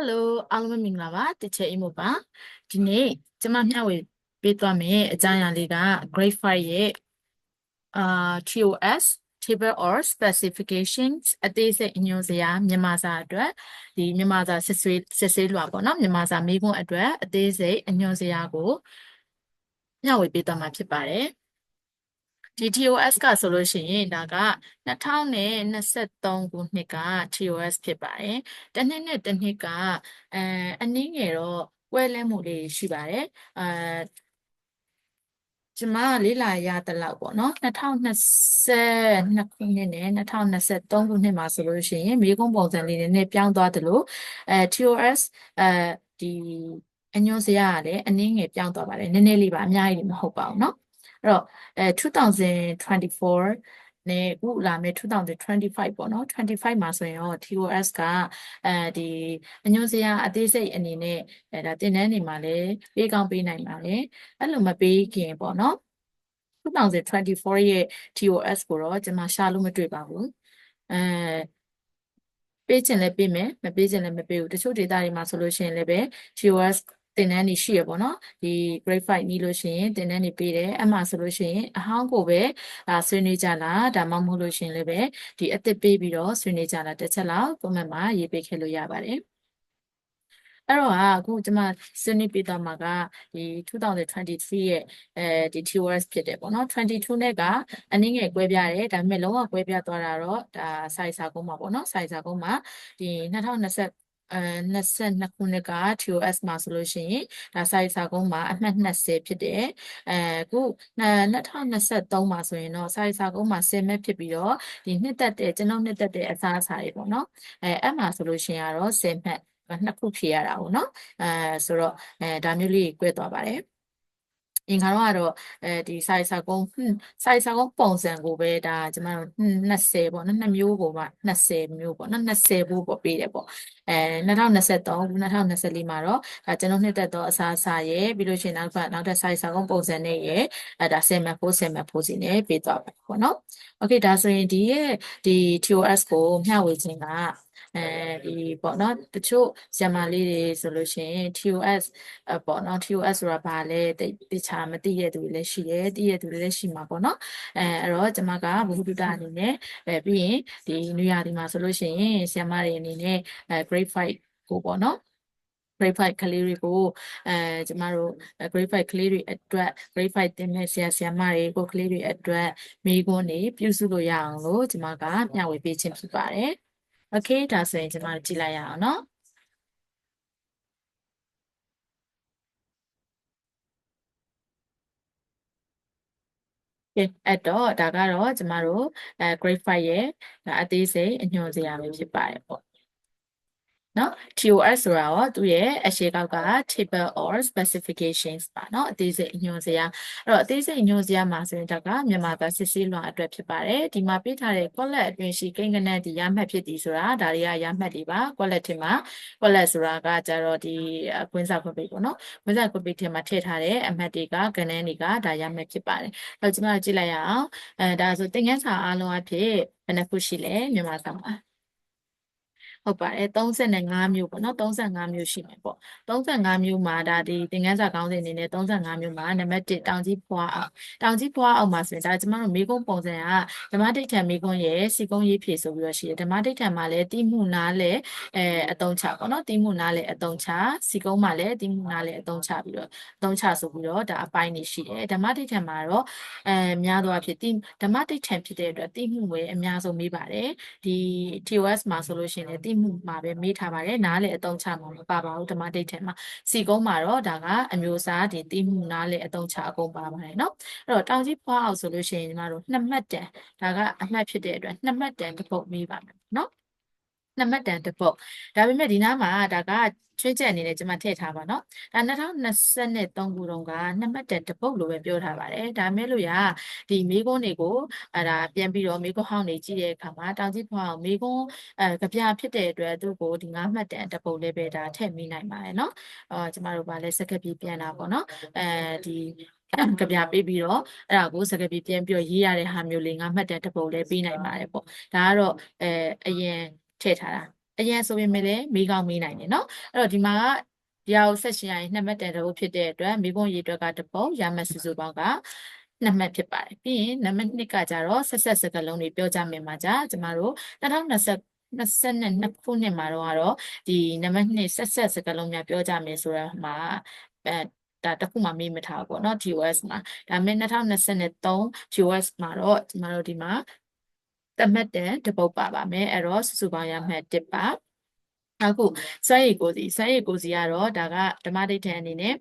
Hello အားလုံးပဲမင်္ဂလာပါတချေအိမ်မို့ပါဒီနေ့ကျမမျှဝေပေးသွားမယ်အကြောင်းအရာလေးက grade 5ရဲ့အာ TOS table or specifications အသေးစိတ်အညွှန်းစရာမြန်မာစာအတွက်ဒီမြန်မာစာစစ်ဆွေးစစ်ဆေးလွှာပေါ့နော်မြန်မာစာမေးခွန်းအတွက်အသေးစိတ်အညွှန်းစရာကိုမျှဝေပေးသွားမှာဖြစ်ပါတယ် ဒီ TOS ကဆိုလို့ရှိရင်ဒါက2023ခုနှစ်က TOS ဖြစ်ပါတယ်။တစ်နှစ်နဲ့တစ်နှစ်ကအဲအနည်းငယ်တော့ကွဲလဲမှုလေးရှိပါတယ်။အဲကျမလေးလာရတဲ့လောက်ပေါ့နော်2022ခုနှစ်နဲ့2023ခုနှစ်မှာဆိုလို့ရှိရင်မိကုံးပုံစံလေးနဲ့ပြောင်းသွားတယ်လို့အဲ TOS အဲဒီအညွှန်းစရာကလည်းအနည်းငယ်ပြောင်းသွားပါတယ်နည်းနည်းလေးပါအများကြီးမဟုတ်ပါဘူးเนาะ အဲ့တော့အဲ2024နဲ့အခုလာမယ့်2025ပေါ့နော်25မှာဆိုရင်တော့ TOS ကအဲဒီအညွှန်းစရာအသေးစိတ်အနေနဲ့အဲဒါတင်တန်းနေမှာလည်းပေးကောင်းပေးနိုင်ပါတယ်အဲ့လိုမပေးခင်ပေါ့နော်2024ရဲ့ TOS ကိုတော့ကျွန်မရှာလို့မတွေ့ပါဘူးအဲပေးချင်လည်းပေးမယ်မပေးချင်လည်းမပေးဘူးတချို့ဒေတာတွေမှာဆိုလို့ရှိရင်လည်းပဲ TOS တင်တန်းနေရှိရပေါ့နော်ဒီ grade 5နီးလို့ရှိရင်တင်တန်းနေပေးတယ်အမှဆိုလို့ရှိရင်အဟောင်းကိုပဲဒါဆွေးနွေးကြလားဒါမှမဟုတ်လို့ရှိရင်လည်းပဲဒီအသစ်ပေးပြီးတော့ဆွေးနွေးကြလားတစ်ချက်လောက် comment မှာရေးပေးခဲ့လို့ရပါတယ်အဲ့တော့အခုကျွန်မဆွေးနွေးပြသွားမှာကဒီ2023ရဲ့အဲဒီ TOS ဖြစ်တယ်ပေါ့နော်22နဲ့ကအနည်းငယ်ကွဲပြားတယ်ဒါပေမဲ့လုံးဝကွဲပြားသွားတာတော့ဒါ size စာကုန်းမှာပေါ့နော် size စာကုန်းမှာဒီ2020အဲ 22ခုနှစ်က TOS မှာဆိုလို့ရှိရင်ဒါစာရေးစာကုန်းမှာအမှတ်20ဖြစ်တယ်အဲခု2023မှာဆိုရင်တော့စာရေးစာကုန်းမှာ10မှတ်ဖြစ်ပြီးတော့ဒီနှစ်သက်တဲ့ကျွန်တော်နှစ်သက်တဲ့အစားအစာတွေပေါ့နော်အဲအဲ့မှာဆိုလို့ရှိရင်ကတော့10မှတ်နှစ်ခုဖြေရတာပေါ့နော်အဲဆိုတော့အဲဒါမျိုးလေးကို꿰သွားပါတယ် အင်္ဂါတော့ကတော့အဲဒီစာရေးစာကုန်းစာရေးစာကုန်းပုံစံကိုပဲဒါကျမတို့20ပေါ့နော်နှစ်မျိုးကိုမှ20မျိုးပေါ့နော်20ဘူးပေါ့ပေးတယ်ပေါ့အဲ2023 2024မှာတော့ဒါကျွန်တော်နှစ်သက်သောအစားအစာရဲ့ပြီးလို့ရှိရင်နောက်ကနောက်ထပ်စာရေးစာကုန်းပုံစံနဲ့ရဲ့အဲဒါ7မှတ်4 7မှတ်4စီနဲ့ပေးသွားပါပေါ့နော်โอเคဒါဆိုရင်ဒီရဲ့ဒီ TOS ကိုမျှဝေခြင်းက အဲဒီပေါ့နော်တချို့ဇာမာလေးတွေဆိုလို့ရှိရင် TOS အပေါ့နော် TOS ဆိုတာဘာလဲတိချာမသိတဲ့သူတွေလည်းရှိတယ်သိတဲ့သူတွေလည်းရှိမှာပေါ့နော်အဲအဲ့တော့ကျွန်မကဘုဟုတ္တအနေနဲ့အဲပြီးရင်ဒီနွေရာသီမှာဆိုလို့ရှိရင်ဇာမာတွေအနေနဲ့အဲ grade 5ကိုပေါ့နော် grade 5ကလေးတွေကိုအဲကျမတို့ grade 5ကလေးတွေအတွက် grade 5တင်မဲ့ဆရာဆရာမတွေကိုကလေးတွေအတွက်မိခွန်းနေပြုစုလို့ရအောင်လို့ကျမကမျှဝေပေးခြင်းဖြစ်ပါတယ် โอเคဒါဆိုရင်ကျမတို့ကြည့်လိုက်ရအောင်နော်ကဲအဲ့တော့ဒါကတော့ကျမတို့အဲ grade 5ရဲ့အသေးစိတ်အညွှန်စရာပဲဖြစ်ပါတယ်ပေါ့ နော် TOS ဆိုတာရောသူ့ရဲ့အရှေ့ကောက်က table or specifications ပါနော်အသေးစိတ်အညွှန်းစရာအဲ့တော့အသေးစိတ်အညွှန်းစရာမှာဆိုရင်ဒါကမြန်မာသားစစ်ဆေးလွှာအတွက်ဖြစ်ပါတယ်ဒီမှာပြထားတဲ့ collet အတွင်းရှိကိန်းဂဏန်းဒီရမှတ်ဖြစ်သည်ဆိုတာဒါတွေကရမှတ်တွေပါ collet ထင်မှာ collet ဆိုတာကကြတော့ဒီကွင်းစာခွပိတ်ပေါ့နော်ကွင်းစာခွပိတ်ထဲမှာထည့်ထားတဲ့အမှတ်တွေကကဏန်းတွေကဒါရမှတ်ဖြစ်ပါတယ်အဲ့တော့ကျွန်တော်ကြည့်လိုက်ရအောင်အဲဒါဆိုသင်ခန်းစာအားလုံးအဖြစ်ဘယ်နှခုရှိလဲမြန်မာစာမှာ ဟုတ်ပါတယ်35မျိုးပေါ့နော်35မျိုးရှိမယ်ပေါ့35မျိုးမှာဒါဒီသင်ခန်းစာကောင်းစဉ်အနေနဲ့35မျိုးမှာနံပါတ်1တောင်ကြီးဖွာအောင်တောင်ကြီးဖွာအောင်မှာဆိုရင်ဒါကျမတို့မိကုံးပုံစံကဓမ္မဒိဋ္ဌံမိကုံးရဲ့စီကုံးရေးဖြည့်ဆိုပြီးတော့ရှိတယ်ဓမ္မဒိဋ္ဌံမှာလည်းတိမှုနားလည်းအဲအတုံးချပေါ့နော်တိမှုနားလည်းအတုံးချစီကုံးမှာလည်းတိမှုနားလည်းအတုံးချပြီးတော့အတုံးချဆိုပြီးတော့ဒါအပိုင်းနေရှိတယ်ဓမ္မဒိဋ္ဌံမှာတော့အဲများသောအားဖြင့်တိဓမ္မဒိဋ္ဌံဖြစ်တဲ့အတွက်တိမှုပဲအများဆုံးမေးပါတယ်ဒီ TOS မှာဆိုလို့ရှိရင်လည်းတိမှုမှာပဲမေးထားပါတယ်နားလေအတုံးချမှာမပါပါဘူးဓမ္မဒိဋ္ဌိမှာစီကုန်းမှာတော့ဒါကအမျိုးအစားဒီတိမှုနားလေအတုံးချအကုန်ပါပါတယ်เนาะအဲ့တော့တောင်ကြီးဖွားအောင်ဆိုလို့ရှိရင်ညီမတို့နှစ်မှတ်တန်ဒါကအမှတ်ဖြစ်တဲ့အတွက်နှစ်မှတ်တန်တစ်ပုတ်မေးပါမယ်เนาะ နှစ်မှတ်တန်တစ်ပုတ်ဒါပေမဲ့ဒီနားမှာဒါကချွေးချက်အနေနဲ့ကျွန်မထည့်ထားပါတော့ဒါ2023ခုတုန်းကနှစ်မှတ်တက်တပုတ်လိုပဲပြောထားပါတယ်ဒါမဲ့လို့ရဒီမိကုန်းတွေကိုအဲဒါပြန်ပြီးတော့မိကုန်းဟောင်းနေကြည့်တဲ့အခါမှာတောင်ကြီးဖွားအောင်မိကုန်းအဲကြပြဖြစ်တဲ့အတွက်သူ့ကိုဒီ9မှတ်တက်တပုတ်လေးပဲဒါထည့်မိနိုင်ပါတယ်เนาะအော်ကျွန်မတို့ဗာလဲစကပ်ပြီးပြန်တာပေါ့เนาะအဲဒီကြပြပေးပြီးတော့အဲ့ဒါကိုစကားပြီးပြန်ပြီးရေးရတဲ့ဟာမျိုးလေးငါမှတ်တဲ့တပုတ်လေးပေးနိုင်ပါတယ်ပေါ့ဒါကတော့အဲအရင် ထည့်ထားတာ အရင်ဆိုရင်လည်းမေးကောင်းမေးနိုင်တယ်เนาะအဲ့တော့ဒီမှာကဒီဟာကိုဆက်ရှင်ရရင်နှစ်မှတ်တန်တစ်ပုဒ်ဖြစ်တဲ့အတွက်မိဘရေအတွက်ကတစ်ပုဒ်ရမှတ်စုစုပေါင်းကနှစ်မှတ်ဖြစ်ပါတယ်ပြီးရင်နံပါတ်2ကကြတော့ဆက်ဆက်စကလုံးတွေပြောကြမယ်မှာじゃကျမတို့2020 22ခုနှစ်မှာတော့ကတော့ဒီနံပါတ်2ဆက်ဆက်စကလုံးများပြောကြမယ်ဆိုတော့မှာအဲဒါတခုမှမေးမထားဘူးပေါ့နော် TOS မှာဒါပေမဲ့2023 TOS မှာတော့ကျမတို့ဒီမှာ တမတ်တန်တပုတ်ပါပါမယ်အဲ့တော့စုစုပေါင်းရမှတ်1ပါအခုစွမ်းရည်ကိုစီစွမ်းရည်ကိုစီကတော့ဒါကဓမ္မဒိဋ္ဌံအနေနဲ့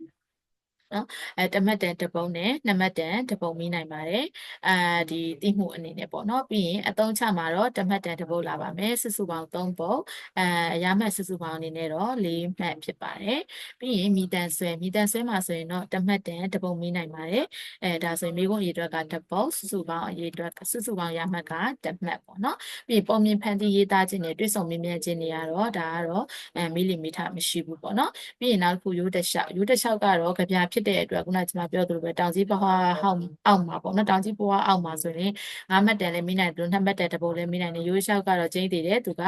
နော်အဲတမတ်တန်တပုံနဲ့နှစ်မတ်တန်တပုံမိနိုင်ပါတယ်အဲဒီတိမှုအနေနဲ့ပေါ့နော်ပြီးရင်အသုံးချမှာတော့တမတ်တန်တပုတ်လာပါမယ်စုစုပေါင်း3ပုံအဲအရာမှတ်စုစုပေါင်းအနေနဲ့တော့4မှတ်ဖြစ်ပါတယ်ပြီးရင်မိတန်ဆွဲမိတန်ဆွဲမှာဆိုရင်တော့တမတ်တန်တပုံမိနိုင်ပါတယ်အဲဒါဆိုရင်မိကုန်းရေအတွက်ကတပုံစုစုပေါင်းအရေအတွက်စုစုပေါင်းရမှတ်ကတမှတ်ပေါ့နော်ပြီးပုံမြင်ဖန်တီးရေးသားခြင်းတွေတွဲဆုံမြင်မြင်ခြင်းတွေကတော့ဒါကတော့အဲမီလီမီတာမရှိဘူးပေါ့နော်ပြီးရင်နောက်တစ်ခုရိုးတလျှောက်ရိုးတလျှောက်ကတော့ကြပြဖြစ်တဲ့အတွက်ခုနကကျွန်မပြောသလိုပဲတောင်ကြီးဘွားဟောက်အောက်မှာပေါ့နော်တောင်ကြီးဘွားအောက်မှာဆိုရင်ငါးမှတ်တန်လည်းမိနိုင်တယ်နှစ်မှတ်တန်တစ်ပုတ်လည်းမိနိုင်တယ်ရိုးလျှောက်ကတော့ကျင်းသေးတယ်သူက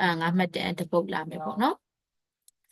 အာငါးမှတ်တန်တစ်ပုတ်လာမယ်ပေါ့နော်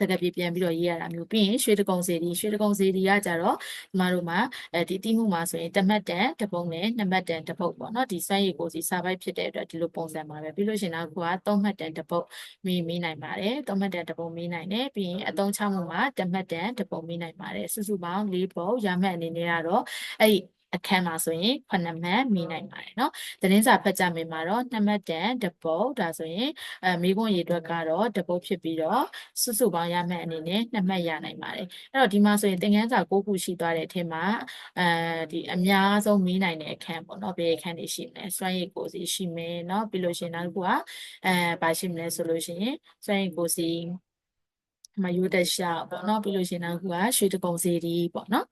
စကားပြေပြန်ပြီးတော့ရေးရတာမျိုးပြီးရင်ရွှေတကုံစီဒီရွှေတကုံစီဒီကကြတော့ကျမတို့မှာအဲဒီတိမှုမှာဆိုရင်တမတ်တန်တပုံနဲ့နှစ်မှတ်တန်တပုတ်ပေါ့နော်ဒီစွမ်းရည်ကိုစီစာပိုက်ဖြစ်တဲ့အတွက်ဒီလိုပုံစံပါပဲပြီးလို့ရှိရင်တော့ကိုကသုံးမှတ်တန်တပုတ်မီးမီးနိုင်ပါတယ်သုံးမှတ်တန်တပုတ်မီးနိုင်တယ်ပြီးရင်အသုံးချမှုမှာတမတ်တန်တပုတ်မီးနိုင်ပါတယ်စုစုပေါင်း၄ပုတ်ရမှတ်အနေနဲ့ကတော့အဲ့ဒီ အခန်းမှာဆိုရင်ခုနှစ်မှတ်မိနိုင်ပါတယ်နော်သတင်းစာဖတ်ကြမယ်မှာတော့နှစ်မှတ်တန်တပုတ်ဒါဆိုရင်အဲမိခွန်းရေအတွက်ကတော့တပုတ်ဖြစ်ပြီးတော့စုစုပေါင်းရမှတ်အနေနဲ့နှစ်မှတ်ရနိုင်ပါတယ်အဲ့တော့ဒီမှာဆိုရင်သင်ခန်းစာ၉ခုရှိသွားတဲ့အထက်မှာအဲဒီအများဆုံးမိနိုင်တဲ့အခန်းပေါ့နော်ဘယ်အခန်းတွေရှိမလဲစွမ်းရည်ကိုစီရှိမယ်နော်ပြီးလို့ရှိရင်နောက်တစ်ခုကအဲဘာရှိမလဲဆိုလို့ရှိရင်စွမ်းရည်ကိုစီ မယူတရှာပေါ့နော်ပြီးလို့ရှိရင်တော့ခုကရွှေတကုံစီဒီပေါ့နော်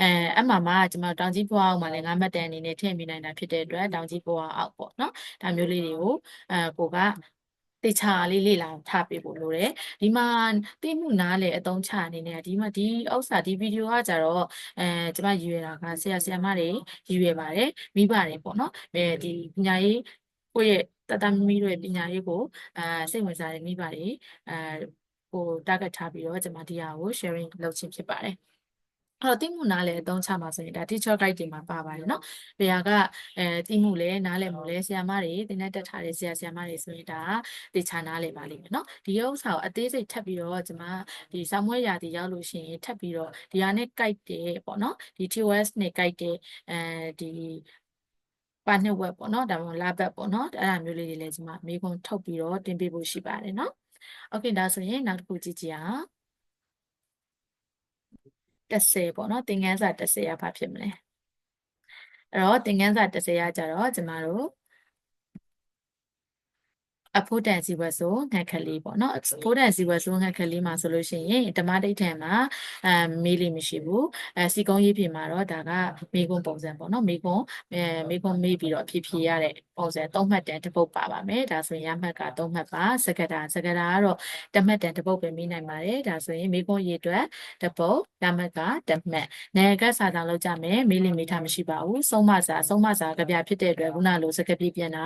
အဲအမှမှာကျွန်မတောင်ကြီးဘွားအောင်မှာလည်းငါးမှတ်တန်အနေနဲ့ထည့်မိနိုင်တာဖြစ်တဲ့အတွက်တောင်ကြီးဘွားအောင်ပေါ့နော်ဒါမျိုးလေးတွေကိုအဲကိုကတေချာလေးလေ့လာထားပေးဖို့လိုတယ်ဒီမှာသိမှုနားလေအသုံးချအနေနဲ့ဒီမှာဒီဥစ္စာဒီဗီဒီယိုကကြတော့အဲကျွန်မရည်ရွယ်တာကဆရာဆရာမတွေရည်ရွယ်ပါတယ်မိပါတယ်ပေါ့နော်အဲဒီပညာရေးကိုယ့်ရဲ့တတမီတို့ရဲ့ပညာရေးကိုအဲစိတ်ဝင်စားတဲ့မိပါတယ်အဲ ကို target ထားပြီးတော့ကျွန်မဒီဟာကို sharing လုပ်ခြင်းဖြစ်ပါတယ်အဲ့တော့တိမှုနားလဲအသုံးချမှာဆိုရင်ဒါ teacher guide တွေမှာပါပါတယ်เนาะဘယ်ဟာကအဲတိမှုလဲနားလဲမှုလဲဆရာမတွေသင်တတ်တက်ထားတဲ့ဆရာဆရာမတွေဆိုရင်ဒါတေချာနားလဲပါလိမ့်မယ်เนาะဒီဥစ္စာကိုအသေးစိတ်ထပ်ပြီးတော့ကျွန်မဒီစာမွေးရာတီရောက်လို့ရှိရင်ထပ်ပြီးတော့ဒီဟာနဲ့ guide တယ်ပေါ့เนาะဒီ TOS နဲ့ guide တယ်အဲဒီပါနှစ်ဝက်ပေါ့เนาะဒါမှမဟုတ်လာဘက်ပေါ့เนาะအဲ့ဒါမျိုးလေးတွေလည်းကျွန်မအမေခွန်းထုတ်ပြီးတော့တင်ပေးဖို့ရှိပါတယ်เนาะ โอเคဒါဆိုရင်နောက်တစ်ခုကြည့်ကြည့်အောင်30ပေါ့နော်သင်ခန်းစာ30ရဘာဖြစ်မလဲအဲ့တော့သင်ခန်းစာ30ရကြတော့ကျမတို့ အဖို့တန်စီဝတ်ဆိုငှက်ကလေးပေါ့နော်အဖို့တန်စီဝတ်ဆိုငှက်ကလေးမှာဆိုလို့ရှိရင်ဓမ္မဒိဋ္ဌံမှာအမေးလေးမရှိဘူးအစီကုံးရေးဖြေမှာတော့ဒါကမေးခွန်းပုံစံပေါ့နော်မေးခွန်းအဲမေးခွန်းမေးပြီးတော့အဖြစ်ဖြေရတဲ့ပုံစံသုံးမှတ်တန်တစ်ပုတ်ပါပါမယ်ဒါဆိုရင်ရမှတ်ကသုံးမှတ်ပါစကတာစကတာကတော့တမှတ်တန်တစ်ပုတ်ပဲမေးနိုင်ပါတယ်ဒါဆိုရင်မေးခွန်းရေးအတွက်တစ်ပုတ်ဓမ္မကတမှတ်နယ်ကစာတောင်လောက်ကြမယ်မေးလိမေးထားမရှိပါဘူးဆုံးမစာဆုံးမစာကြပြဖြစ်တဲ့အတွက်ခုနလိုစကပြပြန်တာ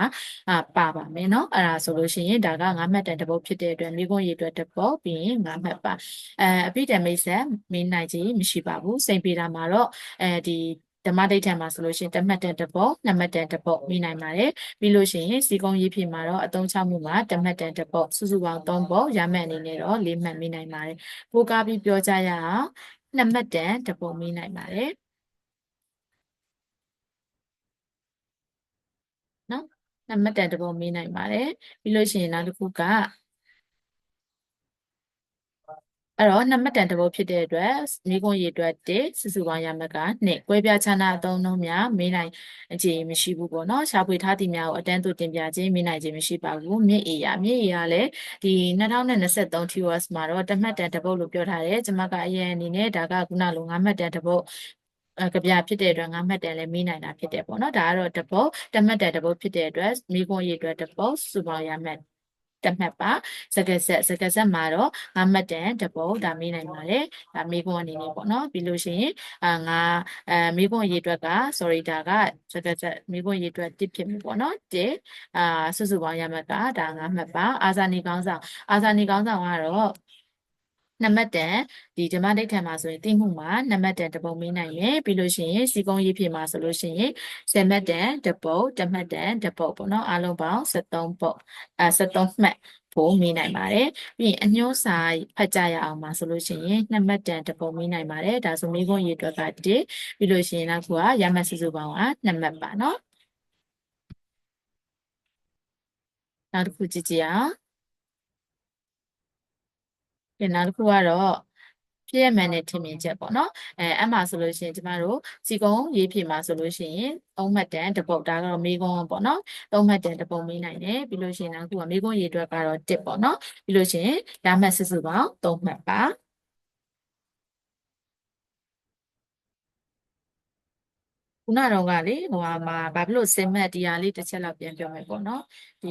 ပါပါမယ်နော်အဲ့ဒါဆိုလို့ရှိရင်ဒါက9မှတ်တန်တစ်ပုတ်ဖြစ်တဲ့အတွက်မိခွန်းရေအတွက်တစ်ပုတ်ပြီးရင်9မှတ်ပါအဲအပိတံမိတ်ဆက်မင်းနိုင်ခြင်းမရှိပါဘူးစိန်ပေတာမှာတော့အဲဒီဓမ္မဒိဋ္ဌံမှာဆိုလို့ရှိရင်တမှတ်တန်တစ်ပုတ်နှစ်မှတ်တန်တစ်ပုတ်မိနိုင်ပါတယ်ပြီးလို့ရှိရင်စီကုံရေးဖြစ်မှာတော့အသုံးချမှုမှာတမှတ်တန်တစ်ပုတ်စုစုပေါင်း3ပုတ်ရမှတ်အနေနဲ့တော့4မှတ်မိနိုင်ပါတယ်ပိုကားပြီးပြောကြရအောင်နှစ်မှတ်တန်တစ်ပုတ်မိနိုင်ပါတယ် နော်နံပါတ်တန်တစ်ပုံမေးနိုင်ပါတယ်ပြီးလို့ရှိရင်နောက်တစ်ခုကအဲ့တော့နံပါတ်တန်တစ်ပုတ်ဖြစ်တဲ့အတွက်မိခွန်းရေအတွက်1စုစုပေါင်းရမှတ်က2ကွဲပြားခြားနာအသုံးနှုန်းများမေးနိုင်ခြင်းမရှိဘူးပေါ့နော်ရှာဖွေထားသည်များကိုအတန်းသို့တင်ပြခြင်းမေးနိုင်ခြင်းမရှိပါဘူးမြင့်အေရမြင့်အေရလည်းဒီ2023 TOS မှာတော့တမှတ်တန်တစ်ပုတ်လို့ပြောထားတယ်ကျွန်မကအရင်အနေနဲ့ဒါကခုနလို9မှတ်တန်တစ်ပုတ် ကဗျာဖြစ်တဲ့အတွက်ငါမှတ်တယ်လည်းမေးနိုင်တာဖြစ်တယ်ပေါ့နော်ဒါကတော့တပုတ်တမှတ်တယ်တပုတ်ဖြစ်တဲ့အတွက်မိခွန်းရေးအတွက်တပုတ်စုပေါင်းရမှတ်တစ်မှတ်ပါစကားဆက်စကားဆက်မှာတော့ငါမှတ်တန်တစ်ပုတ်ဒါမေးနိုင်ပါတယ်ဒါမေးခွန်းအနေနဲ့ပေါ့နော်ပြီးလို့ရှိရင်အာငါအဲမေးခွန်းရေးအတွက်က sorry ဒါကစကားဆက်မေးခွန်းရေးအတွက်တစ်ဖြစ်မှာပေါ့နော်တစ်အာစုစုပေါင်းရမှတ်ကဒါငါမှတ်ပါအာဇာနည်ကောင်းဆောင်အာဇာနည်ကောင်းဆောင်ကတော့ နံပါတ်တန်ဒီဓမ္မဒိဋ္ဌံမှာဆိုရင်သိမှုမှာနံပါတ်တန်တစ်ပုံမေးနိုင်ရယ်ပြီးလို့ရှိရင်စီကုံးရေးဖြစ်မှာဆိုလို့ရှိရင်ဆယ်မှတ်တန်တစ်ပုတ်တစ်မှတ်တန်တစ်ပုတ်ပေါ့နော်အားလုံးပေါင်း73ပုတ်အဲ73မှတ်ဖို့မေးနိုင်ပါတယ်ပြီးရင်အညှိုးစာဖတ်ကြရအောင်ပါဆိုလို့ရှိရင်နှစ်မှတ်တန်တစ်ပုံမေးနိုင်ပါတယ်ဒါဆိုမေးခွန်းရေးအတွက်က1ပြီးလို့ရှိရင်နောက်ခုကရမှတ်စုစုပေါင်းက2မှတ်ပါနော်နောက်တစ်ခုကြည့်ကြည့်အောင် ဒီနောက်တစ်ခုကတော့ဖြစ်ရမှန်တဲ့ထင်မြင်ချက်ပေါ့နော်အဲအမှဆိုလို့ရှိရင်ကျမတို့စီကုံရေးဖြေမှာဆိုလို့ရှိရင်သုံးမှတ်တန်တစ်ပုတ်ဒါကတော့မေးခွန်းပေါ့နော်သုံးမှတ်တန်တစ်ပုတ်မေးနိုင်တယ်ပြီးလို့ရှိရင်နောက်ခုကမေးခွန်းရေးအတွက်ကတော့တစ်ပေါ့နော်ပြီးလို့ရှိရင်ဓာတ်မှတ်စုစုပေါင်းသုံးမှတ်ပါခုနတော့ကလေဟိုဟာမှာဘာဖြစ်လို့စင်မတ်ဒီဟာလေးတစ်ချက်လောက်ပြန်ပြောမယ်ပေါ့နော်ဒီ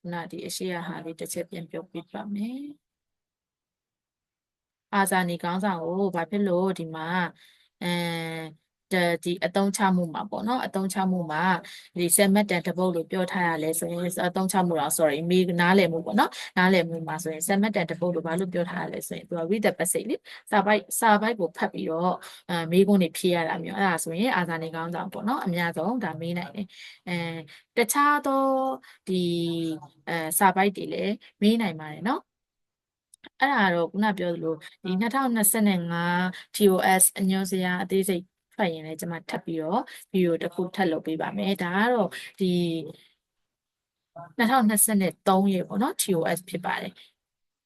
ခုနဒီအရှိရဟာလေးတစ်ချက်ပြန်ပြောပြပါမယ် အာဇာနည်ခေါင်းဆောင်ကိုဘာဖြစ်လို့ဒီမှာအဲဒီအတုံးချမှုမှာပေါ့နော်အတုံးချမှုမှာဒီဆယ်မက်တန်တပုတ်လို့ပြောထားရလဲဆိုရင်အတုံးချမှုတော့ sorry မေးနားလည်မှုပေါ့နော်နားလည်မှုမှာဆိုရင်ဆယ်မက်တန်တပုတ်လို့ဘာလို့ပြောထားရလဲဆိုရင်သူက read the passage လေစာပိုက်စာပိုက်ကိုဖတ်ပြီးတော့အဲမေးခွန်းတွေဖြေရတာမျိုးအဲ့ဒါဆိုရင်အာဇာနည်ခေါင်းဆောင်ပေါ့နော်အများဆုံးဒါမေးနိုင်တယ်အဲတခြားသောဒီအဲစာပိုက်တွေလည်းမေးနိုင်ပါတယ်နော် အဲ့ဒါတော့ခုနပြောသလိုဒီ2025 TOS အညွှန်းစရာအသေးစိတ်ထွက်ရင်လည်းကျွန်မထပ်ပြီးတော့ဗီဒီယိုတစ်ခုထပ်လုပ်ပေးပါမယ်ဒါကတော့ဒီ2023ရေပေါ့နော် TOS ဖြစ်ပါတယ်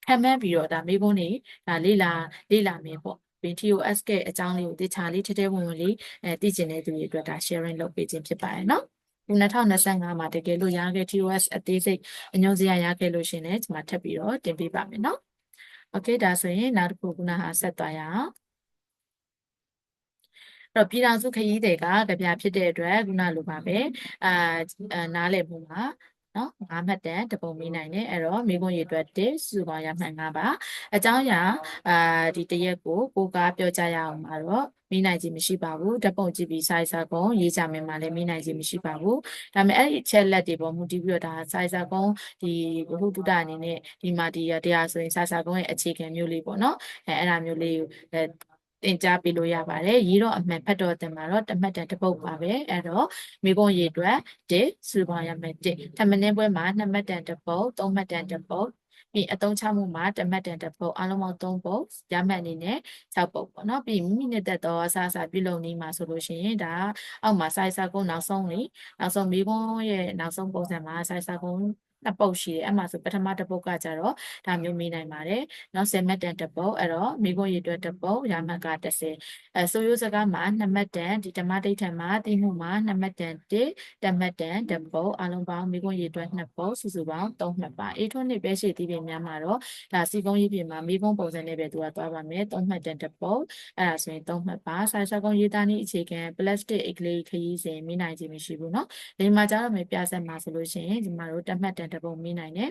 ခံမှန်းပြီးတော့ဒါမိကုန်းနေဒါလေ့လာလေ့လာမယ်ပေါ့ပင် TOS ကအကြောင်းလေးကိုတခြားလေးထဲထဲဝင်ဝင်လေးအဲသိကျင်တဲ့သူတွေအတွက်ဒါ sharing လုပ်ပေးခြင်းဖြစ်ပါတယ်နော်2025မှာတကယ်လို့ရခဲ့ TOS အသေးစိတ်အညွှန်းစရာရခဲ့လို့ရှင်လည်းကျွန်မထပ်ပြီးတော့တင်ပေးပါမယ်နော် โอเคဒါဆိုရင်နောက်တစ်ခုခုနဟာဆက်သွားရအောင်တော့ပြည်ထောင်စုခရီးတွေကကြပြဖြစ်တဲ့အတွက်ခုနလိုပါပဲအာနားလည်မှုမှာ နော်ငါးမှတ်တန်တပုံမေးနိုင်တယ်အဲ့တော့မိခွန်းရေအတွက်1စုပေါင်းရမှန်5ပါအကြောင်းအရာအာဒီတရက်ကိုကိုကားပြောကြရအောင်ပါတော့မိနိုင်ခြင်းမရှိပါဘူးဓပုံကြည့်ပြီး size ကုန်းရေးကြမယ်မှာလည်းမိနိုင်ခြင်းမရှိပါဘူးဒါပေမဲ့အဲ့ဒီအချက်လက်တွေပေါ်မူတည်ပြီးတော့ဒါ size ကုန်းဒီဘဟုတုတအနေနဲ့ဒီမှာဒီတရားဆိုရင် size ကုန်းရဲ့အခြေခံမျိုးလေးပေါ့နော်အဲအဲ့ဒါမျိုးလေးကို တင်ကြားပေးလို့ရပါတယ်ရေးတော့အမှန်ဖတ်တော့တင်မှာတော့တမတ်တန်တစ်ပုတ်ပါပဲအဲ့တော့မိကုန်းရေးအတွက်1စုပေါင်းရမယ်1ထမင်းပွဲမှာ2မှတ်တန်တစ်ပုတ်3မှတ်တန်တစ်ပုတ်ပြီးအသုံးချမှုမှာတမတ်တန်တစ်ပုတ်အလုံးပေါင်း3ပုတ်ရမှတ်အနေနဲ့6ပုတ်ပေါ့နော်ပြီးမိမိနဲ့တက်တော့အစားအစာပြုလုပ်နေမှာဆိုလို့ရှိရင်ဒါအောက်မှာစိုက်စာကုန်းနောက်ဆုံးလေနောက်ဆုံးမိကုန်းရဲ့နောက်ဆုံးပုံစံမှာစိုက်စာကုန်း နှစ်ပုတ်ရှိတယ်အဲ့မှာဆိုပထမတစ်ပုတ်ကကြတော့ဒါမျိုးမေးနိုင်ပါတယ်နောက်10မှတ်တန်တစ်ပုတ်အဲ့တော့မိခွင့်ရည်အတွက်တစ်ပုတ်ရာမှတ်က30အဲဆိုရိုးစကားမှာ2မှတ်တန်ဒီဓမ္မဒိဋ္ဌံမှာသိမှုမှာ2မှတ်တန်1တမှတ်တန်တစ်ပုတ်အလုံးပေါင်းမိခွင့်ရည်အတွက်2ပုတ်စုစုပေါင်း3မှတ်ပါအေးထွန်းနှစ်ပဲရှိသေးတယ်များမှာတော့ဒါစီကုန်းရေးပြင်မှာမိခွင့်ပုံစံနဲ့ပဲသူကသွားပါမယ်3မှတ်တန်တစ်ပုတ်အဲ့ဒါဆိုရင်3မှတ်ပါဆိုင်စကုန်းရေးသားနည်းအခြေခံ plastic အကလေးခရီးစဉ်မိနိုင်ခြင်းမရှိဘူးเนาะဒီမှာကျတော့မယ်ပြဆက်မှာဆိုလို့ရှိရင်ဒီမှာတို့တမှတ်တန် တပုံမေးနိုင်တယ်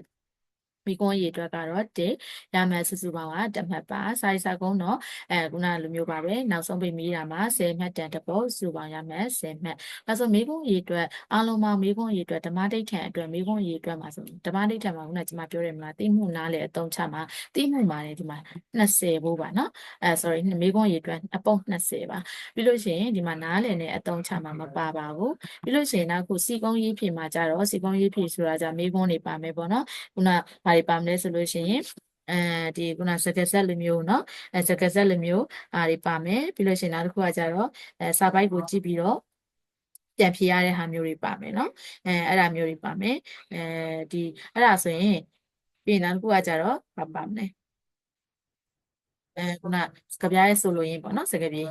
မိကွန်ရေအတွက်ကတော့1ရမှတ်စုစုပေါင်းကတစ်မှတ်ပါစာရေးစာကုန်းတော့အဲခုနလိုမျိုးပါပဲနောက်ဆုံးပိတ်မိတာမှာ10မှတ်တန်တစ်ပုတ်စုပေါင်းရမှတ်10မှတ်ဒါဆိုမိကွန်ရေအတွက်အားလုံးပေါင်းမိကွန်ရေအတွက်ဓမ္မဒိဋ္ဌံအတွက်မိကွန်ရေအတွက်မှာဆိုဓမ္မဒိဋ္ဌံမှာခုနကကျွန်မပြောတယ်မလားသိမှုနားလေအတုံးချမှာသိမှုမှာလေဒီမှာ20ဖို့ပါနော်အဲ sorry မိကွန်ရေအတွက်အပုံ20ပါပြီးလို့ရှိရင်ဒီမှာနားလေနဲ့အတုံးချမှာမပါပါဘူးပြီးလို့ရှိရင်နောက်ခုစီကုန်းရေးဖြေမှာကြတော့စီကုန်းရေးဖြေဆိုတာじゃမိကွန်တွေပါမယ်ပေါ့နော်ခုနဘာတွေပါမလဲဆိုလို့ရှိရင်အဲဒီခုနစကဆက်လိုမျိုးเนาะအဲစကဆက်လိုမျိုးအားတွေပါမယ်ပြီးလို့ရှိရင်နောက်တစ်ခုကကြတော့အဲစာပိုက်ကိုကြည့်ပြီးတော့ပြန်ဖြေရတဲ့ဟာမျိုးတွေပါမယ်เนาะအဲအဲ့ဒါမျိုးတွေပါမယ်အဲဒီအဲ့ဒါဆိုရင်ပြီးနောက်တစ်ခုကကြတော့ဘာပါမလဲ အဲခုနကပြားရဲ့ဆိုလိုရင်းပေါ့နော်စကပြေ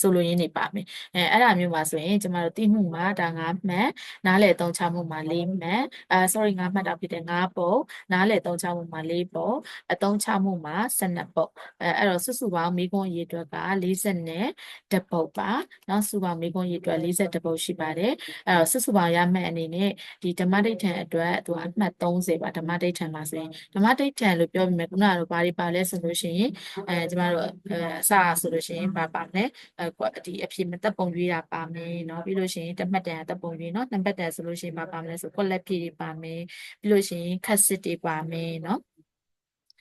ဆိုလိုရင်းတွေပါမယ်အဲအဲ့ဒါမျိုးမှာဆိုရင်ကျမတို့တိမှုမှာဒါငါမှန်နားလေသုံးချမှုမှာ၄မှန်အဲ sorry ငါမှတ်တာဖြစ်တယ်၅ပုံနားလေသုံးချမှုမှာ၄ပုံအသုံးချမှုမှာ၁၂ပုံအဲအဲ့တော့စုစုပေါင်းမိခွန်းရေအတွက်က40နဲ့တပုတ်ပါနော်စုပေါင်းမိခွန်းရေအတွက်40တပုတ်ရှိပါတယ်အဲတော့စုစုပေါင်းရမှတ်အနေနဲ့ဒီဓမ္မဒိဋ္ဌံအတွက်သူကအမှတ်30ပါဓမ္မဒိဋ္ဌံမှာဆိုရင်ဓမ္မဒိဋ္ဌံလို့ပြောပြီးမယ်ခုနကတော့ဘာတွေပါလဲဆိုလို့ရှိရင်အဲကျမတို့အဲအစဆိုလို့ရှိရင်ပါပါမယ်အဲကွက်ဒီအဖြစ်မသက်ပုံရွေးတာပါမယ်เนาะပြီးလို့ရှိရင်တစ်မှတ်တန်အသက်ပုံရွေးเนาะနှစ်မှတ်တန်ဆိုလို့ရှိရင်ပါပါမယ်ဆိုကွက်လက်ဖြည့်တွေပါမယ်ပြီးလို့ရှိရင်ခက်စစ်တွေပါမယ်เนาะ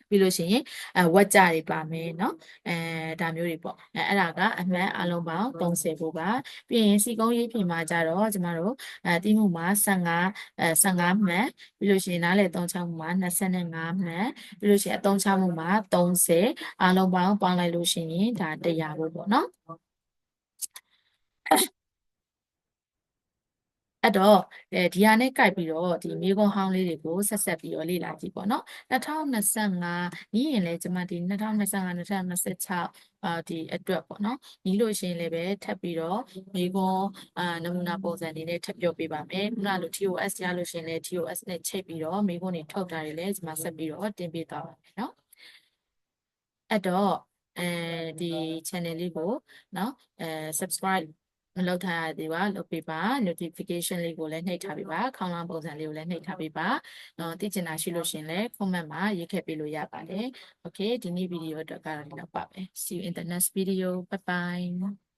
ပြီးလို့ရှိရင်အဲဝက်ကြတွေပါမယ်เนาะအဲဒါမျိုးတွေပေါ့အဲအဲ့ဒါကအမှန်အလုံးပေါင်း30ဖို့ပါပြီးရင်စီကုံးရေးပြင်မှာကြတော့ကျမတို့အဲတိမှုမှာ15အဲ15မှတ်ပြီးလို့ရှိရင်နားလေသုံးချမှုမှာ25မှတ်ပြီးလို့ရှိရင်အသုံးချမှုမှာ30အားလုံးပေါင်းပေါင်းလိုက်လို့ရှိရင်ဒါ100ဖို့ပေါ့နော် အဲ့တော့အဲဒီဟာနဲ့ကြိုက်ပြီးတော့ဒီမိကုံးဟောင်းလေးတွေကိုဆက်ဆက်ပြီးတော့လေ့လာကြည့်ပေါ့နော်2025ညီရင်လည်းကျွန်မဒီ2025 2026အာဒီအတွက်ပေါ့နော်ညီလို့ရှိရင်လည်းပဲထပ်ပြီးတော့မိကုံးအာနမူနာပုံစံတွေနဲ့ထပ်ပြောပေးပါမယ်ခုနလို TOS ရလို့ရှိရင်လည်း TOS နဲ့ချိန်ပြီးတော့မိကုံးတွေထုတ်တာတွေလည်းကျွန်မဆက်ပြီးတော့တင်ပေးသွားပါမယ်နော်အဲ့တော့အဲဒီ channel လေးကိုเนาะအဲ subscribe မလုပ်ထားရသေးပါလုပ်ပေးပါ notification လေးကိုလည်းနှိပ်ထားပေးပါခေါင်းလောင်းပုံစံလေးကိုလည်းနှိပ်ထားပေးပါတော့သိချင်တာရှိလို့ရှင်လည်း comment မှာရေးခဲ့ပေးလို့ရပါတယ် okay ဒီနေ့ဗီဒီယိုအတွက်ကတော့ဒီလောက်ပါပဲ see you in the next video bye bye